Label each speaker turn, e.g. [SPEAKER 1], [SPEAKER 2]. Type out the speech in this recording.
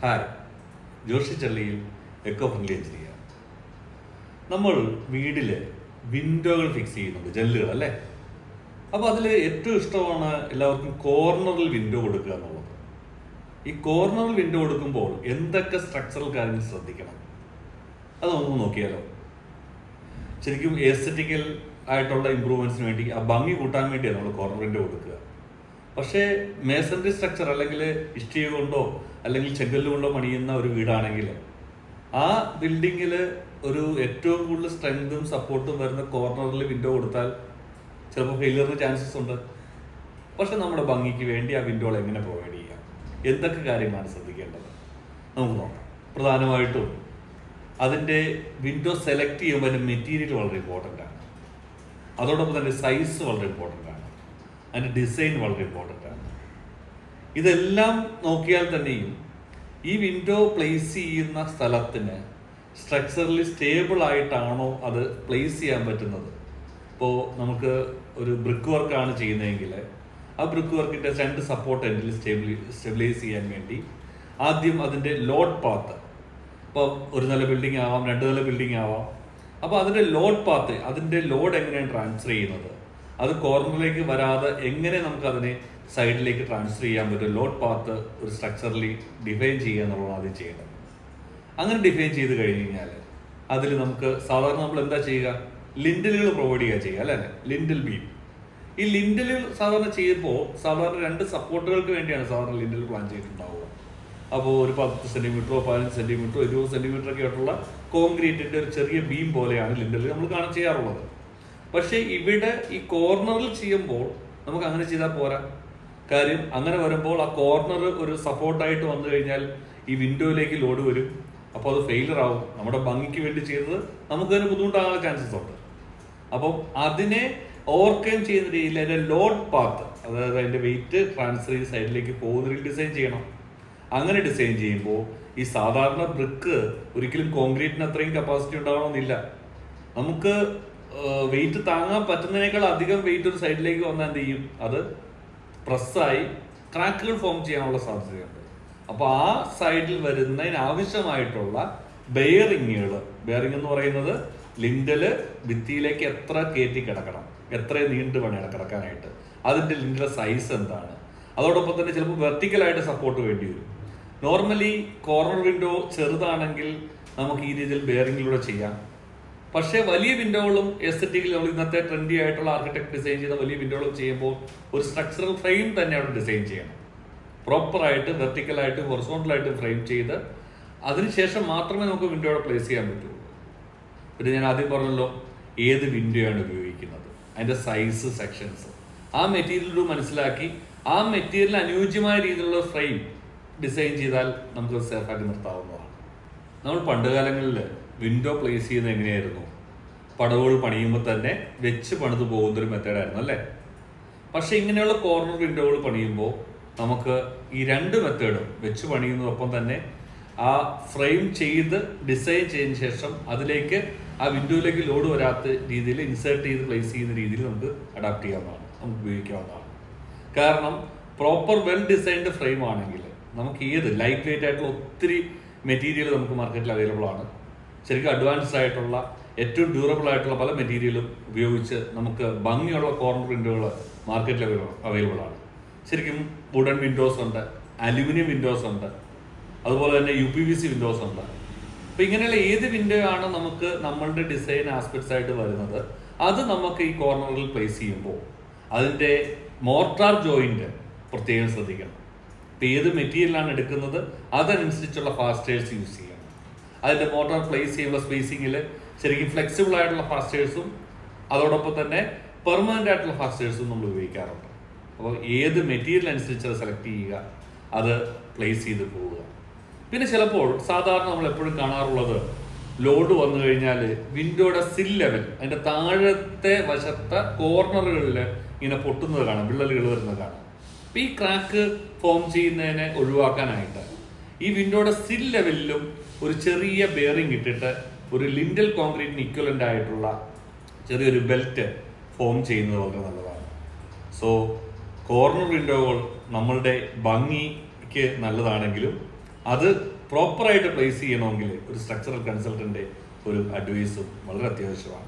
[SPEAKER 1] Hi. Joshi ചള്ളിയിൽ eco friendly engineer നമ്മൾ വീടിൽ വിൻഡോകൾ ഫിക്സ് ചെയ്യുന്നുണ്ട് ജെല്ലുകൾ അല്ലേ? അപ്പോൾ അതിൽ ഏറ്റവും ഇഷ്ടമാണ് എല്ലാവർക്കും കോർണറിൽ വിൻഡോ കൊടുക്കുക എന്നുള്ളത്. ഈ കോർണറിൽ വിൻഡോ കൊടുക്കുമ്പോൾ എന്തൊക്കെ സ്ട്രക്ചറൽ കാര്യങ്ങൾ ശ്രദ്ധിക്കണം? അത് നമുക്ക് നോക്കിയാലോ? ശരിക്കും എസ്തറ്റിക്കൽ ആയിട്ടുള്ള ഇമ്പ്രൂവ്മെന്റ്സിന് വേണ്ടി ആ ഭംഗി കൂട്ടാൻ വേണ്ടിയാണ് നമ്മൾ കോർണർ വിൻഡോ കൊടുക്കുക. പക്ഷേ മേസൺറി സ്ട്രക്ചർ അല്ലെങ്കിൽ ഇഷ്ടിക കൊണ്ടോ അല്ലെങ്കിൽ ചെങ്കല്ല് കൊണ്ടോ പണിയുന്ന ഒരു വീടാണെങ്കിൽ ആ ബിൽഡിങ്ങിൽ ഒരു ഏറ്റവും കൂടുതൽ സ്ട്രെങ്തും സപ്പോർട്ടും വരുന്ന കോർണറിൽ വിൻഡോ കൊടുത്താൽ ചിലപ്പോൾ ഫെയിലിയറിന് ചാൻസസ് ഉണ്ട്. പക്ഷെ നമ്മുടെ ഭംഗിക്ക് വേണ്ടി ആ വിൻഡോകൾ എങ്ങനെ പ്രൊവൈഡ് ചെയ്യാം? എന്തൊക്കെ കാര്യമാണ് ശ്രദ്ധിക്കേണ്ടത്? നമുക്ക് നോക്കാം. പ്രധാനമായിട്ടും അതിന്റെ വിൻഡോ സെലക്ട് ചെയ്യുമ്പോൾ അതിന്റെ മെറ്റീരിയൽ വളരെ ഇമ്പോർട്ടന്റ് ആണ്. അതോടൊപ്പം തന്നെ സൈസ് വളരെ ഇമ്പോർട്ടന്റ് ആണ്. അതിന്റെ ഡിസൈൻ വളരെ ഇമ്പോർട്ടന്റ് ആണ്. ഇതെല്ലാം നോക്കിയാൽ തന്നെയും ഈ വിൻഡോ പ്ലേസ് ചെയ്യുന്ന സ്ഥലത്തിന് സ്ട്രക്ചറലി സ്റ്റേബിൾ ആയിട്ടാണോ അത് പ്ലേസ് ചെയ്യാൻ പറ്റുന്നത്? ഇപ്പോൾ നമുക്ക് ഒരു ബ്രിക്ക് വർക്കാണ് ചെയ്യുന്നതെങ്കിൽ ആ ബ്രിക്ക് വർക്കിന്റെ രണ്ട് സപ്പോർട്ട് എൻഡിൽ സ്റ്റേബിലി സ്റ്റെബിലൈസ് ചെയ്യാൻ വേണ്ടി ആദ്യം അതിന്റെ ലോഡ് പാത്ത് ഇപ്പോൾ ഒരു നില ബിൽഡിംഗ് ആവാം രണ്ട് നില ബിൽഡിംഗ് ആവാം. അപ്പോൾ അതിന്റെ ലോഡ് പാത്ത് അതിന്റെ ലോഡ് എങ്ങനെയാണ് ട്രാൻസ്ഫർ ചെയ്യുന്നത്? അത് കോർണറിലേക്ക് വരാതെ എങ്ങനെ നമുക്ക് അതിനെ സൈഡിലേക്ക് ട്രാൻസ്ഫർ ചെയ്യാൻ പറ്റും? ലോഡ് പാത്ത് ഒരു സ്ട്രക്ചറലി ഡിഫൈൻ ചെയ്യുക എന്നുള്ളതാണ് ആദ്യം ചെയ്യേണ്ടത്. അങ്ങനെ ഡിഫൈൻ ചെയ്ത് കഴിഞ്ഞ് കഴിഞ്ഞാൽ അതിൽ നമുക്ക് സാധാരണ നമ്മൾ എന്താ ചെയ്യുക? ലിൻഡലുകൾ പ്രൊവൈഡ് ചെയ്യുക ചെയ്യുക അല്ലേ? ലിൻഡൽ ബീം ഈ ലിൻഡലുകൾ സാധാരണ ചെയ്യുമ്പോൾ സാധാരണ രണ്ട് സപ്പോർട്ടുകൾക്ക് വേണ്ടിയാണ് സാധാരണ ലിൻഡൽ പ്ലാൻ ചെയ്തിട്ടുണ്ടാവുക. അപ്പോൾ ഒരു പത്ത് സെന്റിമീറ്ററോ പതിനഞ്ച് സെന്റിമീറ്ററോ ഇരുപത് സെന്റിമീറ്റർ ഒക്കെ ആയിട്ടുള്ള കോൺക്രീറ്റിന്റെ ഒരു ചെറിയ ബീം പോലെയാണ് ലിൻഡൽ നമ്മൾ കാണാൻ ചെയ്യാറുള്ളത്. പക്ഷേ ഇവിടെ ഈ കോർണറിൽ ചെയ്യുമ്പോൾ നമുക്ക് അങ്ങനെ ചെയ്താൽ പോരാ. കാര്യം അങ്ങനെ വരുമ്പോൾ ആ കോർണർ ഒരു സപ്പോർട്ടായിട്ട് വന്നു കഴിഞ്ഞാൽ ഈ വിൻഡോയിലേക്ക് ലോഡ് വരും. അപ്പോൾ അത് ഫെയിലർ ആവും. നമ്മുടെ ഭംഗിക്ക് വേണ്ടി ചെയ്തത് നമുക്ക് അതിന് ബുദ്ധിമുട്ടാകാൻ ചാൻസസ് ഉണ്ട്. അപ്പം അതിനെ ഓവർകം ചെയ്യുന്ന രീതിയിൽ അതിന്റെ ലോഡ് പാത്ത് അതായത് അതിന്റെ വെയിറ്റ് ട്രാൻസ്ഫർ ചെയ്ത് സൈഡിലേക്ക് പോകുന്ന രീതിയിൽ ഡിസൈൻ ചെയ്യണം. അങ്ങനെ ഡിസൈൻ ചെയ്യുമ്പോൾ ഈ സാധാരണ ബ്രിക്ക് ഒരിക്കലും കോൺക്രീറ്റിന് അത്രയും കപ്പാസിറ്റി ഉണ്ടാവണമെന്നില്ല. നമുക്ക് വെയിറ്റ് താങ്ങാൻ പറ്റുന്നതിനേക്കാൾ അധികം വെയിറ്റ് ഒരു സൈഡിലേക്ക് വന്നാൽ എന്ത് ചെയ്യും? അത് പ്രസ്സായി ക്രാക്കുകൾ ഫോം ചെയ്യാനുള്ള സാധ്യതയുണ്ട്. അപ്പോൾ ആ സൈഡിൽ വരുന്നതിന് ആവശ്യമായിട്ടുള്ള ബെയറിങ്ങുകൾ ബെയറിംഗ് എന്ന് പറയുന്നത് ലിൻഡൽ ഭിത്തിയിലേക്ക് എത്ര കയറ്റി കിടക്കണം? എത്ര നീണ്ടു വേണം കിടക്കാനായിട്ട്? അതിന്റെ ലിൻഡിലെ സൈസ് എന്താണ്? അതോടൊപ്പം തന്നെ ചിലപ്പോൾ വെർട്ടിക്കലായിട്ട് സപ്പോർട്ട് വേണ്ടി വരും. നോർമലി കോർണർ വിൻഡോ ചെറുതാണെങ്കിൽ നമുക്ക് ഈ രീതിയിൽ ബെയറിങ്ങിലൂടെ ചെയ്യാം. പക്ഷേ വലിയ വിൻഡോകളും എസ്തറ്റിക്കലി നമ്മൾ ഇന്നത്തെ ട്രെൻഡി ആയിട്ടുള്ള ആർക്കിടെക്ട് ഡിസൈൻ ചെയ്ത വലിയ വിൻഡോകളും ചെയ്യുമ്പോൾ ഒരു സ്ട്രക്ചറൽ ഫ്രെയിം തന്നെ അവിടെ ഡിസൈൻ ചെയ്യണം പ്രോപ്പറായിട്ട് വെർട്ടിക്കലായിട്ട് ഹൊറിസോണ്ടലായിട്ട് ഫ്രെയിം ചെയ്ത് അതിനുശേഷം മാത്രമേ നമുക്ക് വിൻഡോയുടെ പ്ലേസ് ചെയ്യാൻ പറ്റുള്ളൂ പിന്നെ ഞാൻ ആദ്യം പറഞ്ഞല്ലോ ഏത് വിൻഡോയാണ് ഉപയോഗിക്കുന്നത്? അതിന്റെ സൈസ് സെക്ഷൻസ് ആ മെറ്റീരിയൽ മനസ്സിലാക്കി ആ മെറ്റീരിയൽ അനുയോജ്യമായ രീതിയിലുള്ള ഫ്രെയിം ഡിസൈൻ ചെയ്താൽ നമുക്ക് സേഫാക്കി നിർത്താവുന്നതാണ്. നമ്മൾ പണ്ട് കാലങ്ങളിൽ വിൻഡോ പ്ലേസ് ചെയ്യുന്നത് എങ്ങനെയായിരുന്നു? പടവുകൾ പണിയുമ്പോൾ തന്നെ വെച്ച് പണിത് പോകുന്നൊരു മെത്തേഡായിരുന്നു അല്ലേ? പക്ഷേ ഇങ്ങനെയുള്ള കോർണർ വിൻഡോകൾ പണിയുമ്പോൾ നമുക്ക് ഈ രണ്ട് മെത്തേഡും വെച്ച് പണിയുന്നതൊപ്പം തന്നെ ആ ഫ്രെയിം ചെയ്ത് ഡിസൈൻ ചെയ്തതിന് ശേഷം അതിലേക്ക് ആ വിൻഡോയിലേക്ക് ലോഡ് വരാത്ത രീതിയിൽ ഇൻസേർട്ട് ചെയ്ത് പ്ലേസ് ചെയ്യുന്ന രീതിയിൽ നമുക്ക് അഡാപ്റ്റ് ചെയ്യാവുന്നതാണ്. നമുക്ക് ഉപയോഗിക്കാവുന്നതാണ്. കാരണം പ്രോപ്പർ വെൽ ഡിസൈൻഡ് ഫ്രെയിം ആണെങ്കിൽ നമുക്ക് ഏത് ലൈറ്റ് വെയിറ്റ് ആയിട്ടുള്ള ഒത്തിരി മെറ്റീരിയൽ നമുക്ക് മാർക്കറ്റിൽ അവൈലബിൾ ആണ്. ശരിക്കും അഡ്വാൻസ്ഡ് ആയിട്ടുള്ള ഏറ്റവും ഡ്യൂറബിൾ ആയിട്ടുള്ള പല മെറ്റീരിയലും ഉപയോഗിച്ച് നമുക്ക് ഭംഗിയുള്ള കോർണർ വിൻഡോകൾ മാർക്കറ്റിൽ അവൈലബിൾ ആണ്. ശരിക്കും വുഡൻ വിൻഡോസ് ഉണ്ട് അലുമിനിയം വിൻഡോസ് ഉണ്ട് അതുപോലെ തന്നെ U P V C windows ഉണ്ട്. അപ്പം ഇങ്ങനെയുള്ള ഏത് വിൻഡോ ആണ് നമുക്ക് നമ്മളുടെ ഡിസൈൻ ആസ്പെക്ട്സ് ആയിട്ട് വരുന്നത്? അത് നമുക്ക് ഈ കോർണറിൽ പ്ലേസ് ചെയ്യുമ്പോൾ അതിന്റെ മോർട്ടാർ ജോയിന്റ് പ്രത്യേകം ശ്രദ്ധിക്കണം. ഇപ്പം ഏത് മെറ്റീരിയലാണ് എടുക്കുന്നത്? അതനുസരിച്ചുള്ള ഫാസ്റ്റേഴ്സ് യൂസ് ചെയ്യണം. അതിന്റെ മോട്ടോർ പ്ലേസ് ചെയ്യുന്ന സ്പേസിങ്ങിൽ ശരിക്കും ഫ്ലെക്സിബിൾ ആയിട്ടുള്ള ഫാസ്റ്റേഴ്സും അതോടൊപ്പം തന്നെ പെർമനന്റ് ആയിട്ടുള്ള ഫാസ്റ്റേഴ്സും നമ്മൾ ഉപയോഗിക്കാറുണ്ട്. അപ്പോൾ ഏത് മെറ്റീരിയൽ അനുസരിച്ച് അത് സെലക്ട് ചെയ്യുക അത് പ്ലേസ് ചെയ്ത് പോവുക. പിന്നെ ചിലപ്പോൾ സാധാരണ നമ്മൾ എപ്പോഴും കാണാറുള്ളത് ലോഡ് വന്നു കഴിഞ്ഞാൽ വിൻഡോയുടെ സിൽ ലെവൽ അതിന്റെ താഴത്തെ വശത്തെ കോർണറുകളിൽ ഇങ്ങനെ പൊട്ടുന്നത് കാണാം വിള്ളലുകൾ വരുന്നത് കാണാം. അപ്പം ഈ ക്രാക്ക് ഫോം ചെയ്യുന്നതിനെ ഒഴിവാക്കാനായിട്ട് ഈ വിൻഡോയുടെ സിൽ ലെവലിലും ഒരു ചെറിയ ബെയറിംഗ് ഇട്ടിട്ട് ഒരു ലിൻഡൽ കോൺക്രീറ്റിന് ഇക്വലന്റ് ആയിട്ടുള്ള ചെറിയൊരു ബെൽറ്റ് ഫോം ചെയ്യുന്നത് വളരെ നല്ലതാണ്. സോ കോർണർ വിൻഡോകൾ നമ്മളുടെ ഭംഗിക്ക് നല്ലതാണെങ്കിലും അത് പ്രോപ്പറായിട്ട് പ്ലേസ് ചെയ്യണമെങ്കിൽ ഒരു സ്ട്രക്ചറൽ കൺസൾട്ടന്റെ ഒരു അഡ്വൈസും വളരെ അത്യാവശ്യമാണ്.